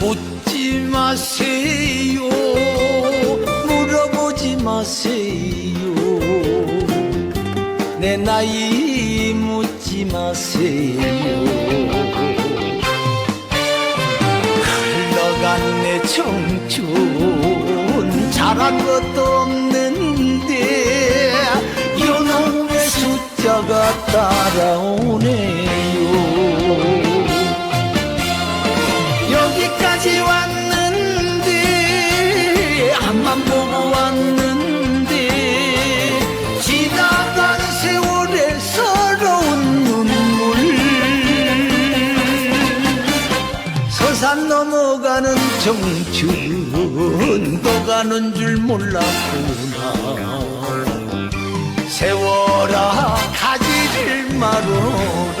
묻지 마세요. 물어보지 마세요 내 나이 묻지 마세요. 흘러간 내 청춘 잘한 것도 없는데 요놈의 숫자가 따라오네 서산 넘어가는 또 가는 줄 몰랐구나. 세월아 가지를 말어라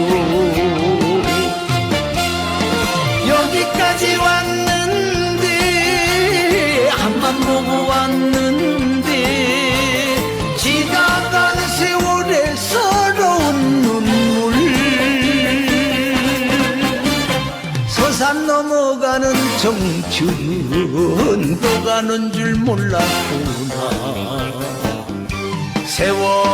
또 가는 줄 몰랐구나. 세월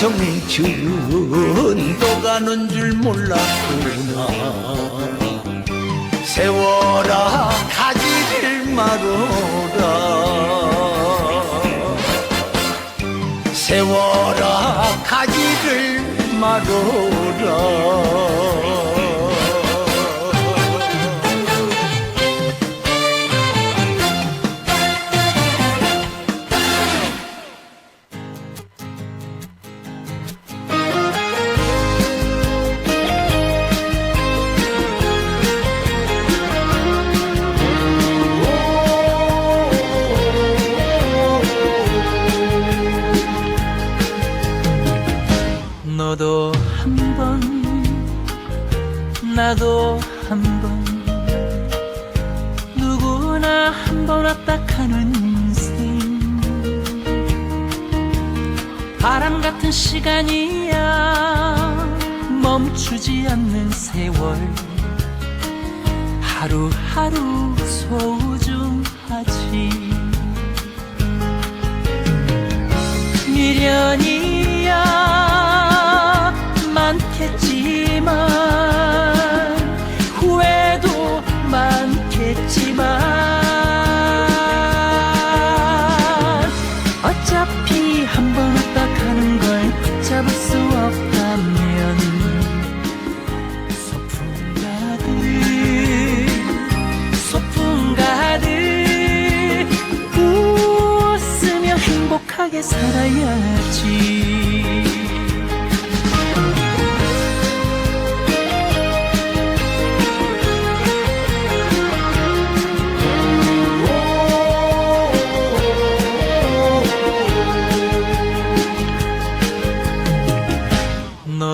청춘 또 가는 줄 몰랐구나. 세월아 가지를 말어라. 세월아 가지를 말어라 왔다 가는 인생. 바람 같은 시간이야, 멈추지 않는 세월. 하루하루 소중하지. 미련이야 많겠지만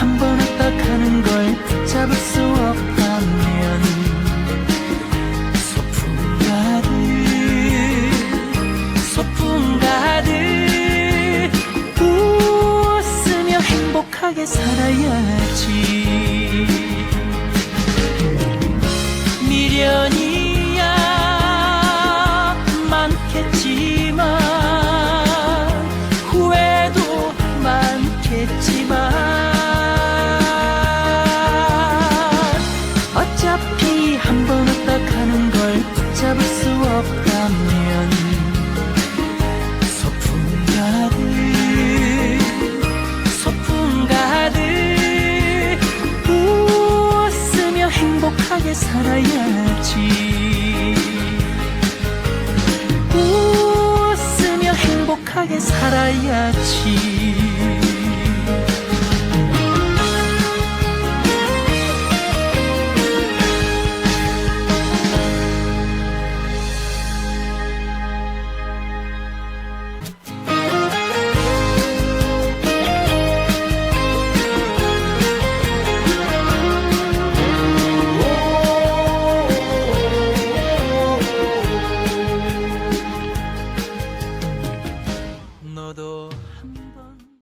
한번 행복하게 살아야지. 웃으며 행복하게 살아야지